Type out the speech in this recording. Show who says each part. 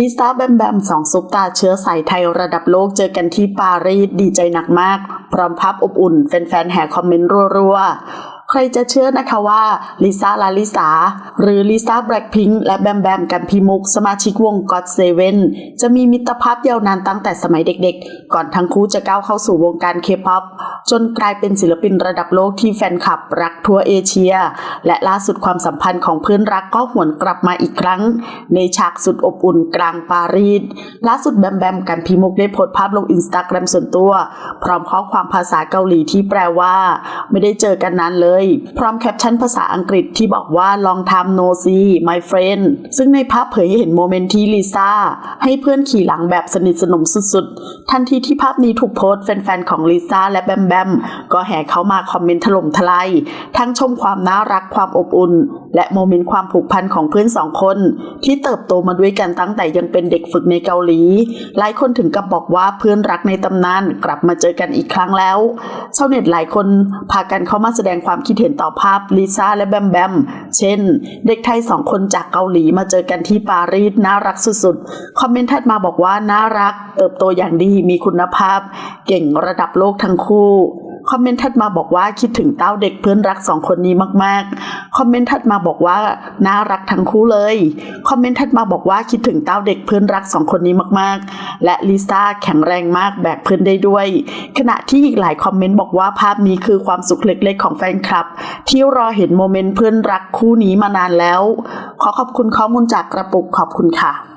Speaker 1: ลิซ่าแบมแบมสองซุปตาเชื้อสายไทยระดับโลกเจอกันที่ปารีสดีใจหนักมาก พร้อมภาพอบอุ่นแฟนๆแห่คอมเมนต์รัวๆ รจะเชื่อนะคะว่าลิซ่าลาลิสาหรือลิซ่าแบล็คพิงค์และแบมแบมกันพิมุกสมาชิกวง God Seven จะมีมิตรภาพยาวนานตั้งแต่สมัยเด็กๆ ก่อนทั้งคู่จะก้าวเข้าสู่วงการเคป๊อปจนกลายเป็นศิลปินระดับโลกที่แฟนคลับรักทั่วเอเชีย และล่าสุดความสัมพันธ์ของเพื่อนรักก็หวนกลับมาอีกครั้ง ในฉากสุดอบอุ่นกลางปารีสล่าสุดแบมแบมกันพิมุกได้โพสต์ภาพลงอินสตาแกรมส่วนตัว พร้อมข้อความภาษาเกาหลีที่แปลว่า ไม่ได้เจอกันนานเลยพร้อมแคปชั่นภาษาอังกฤษที่บอกว่า long time no see my friend ซึ่งในภาพเผยให้เห็นโมเมนต์ที่ลิซ่าให้เพื่อนขี่หลังแบบสนิทสนมสุดๆ ทันทีที่ภาพนี้ถูกโพสต์แฟนๆ ของลิซ่าและแบมแบมก็แห่เข้ามาคอมเมนต์ถล่มทลายทั้งชมความน่ารักความอบอุ่น และโมเมนต์ความผูกพันของเพื่อนสองคน ที่เติบโตมาด้วยกันตั้งแต่ยังเป็นเด็กฝึกในเกาหลี หลายคนถึงกับบอกว่าเพื่อนรักในตำนานกลับมาเจอกันอีกครั้งแล้ว ชาวเน็ตหลายคนพากันเข้ามาแสดงความคิดเห็นต่อภาพลิซ่าและแบมแบม เช่น เด็กไทยสองคนจากเกาหลีมาเจอกันที่ปารีสน่ารักสุดๆ คอมเมนต์ถัดมาบอกว่าน่ารัก เติบโตอย่างดีมีคุณภาพ เก่งระดับโลกทั้งคู่คอมเมนต์ถัดมาบอกว่าคิดถึงเต้าเด็กเพื่อนรักสองคนนี้มากๆ คอมเมนต์ถัดมาบอกว่าน่ารักทั้งคู่เลย คอมเมนต์ถัดมาบอกว่าคิดถึงเต้าเด็กเพื่อนรักสองคนนี้มากๆ และลิซ่าแข็งแรงมากแบกเพื่อนได้ด้วย ขณะที่อีกหลายคอมเมนต์บอกว่าภาพนี้คือความสุขเล็กๆของแฟนคลับ ที่รอเห็นโมเมนต์เพื่อนรักคู่นี้มานานแล้ว ขอขอบคุณข้อมูลจากกระปุกขอบคุณค่ะ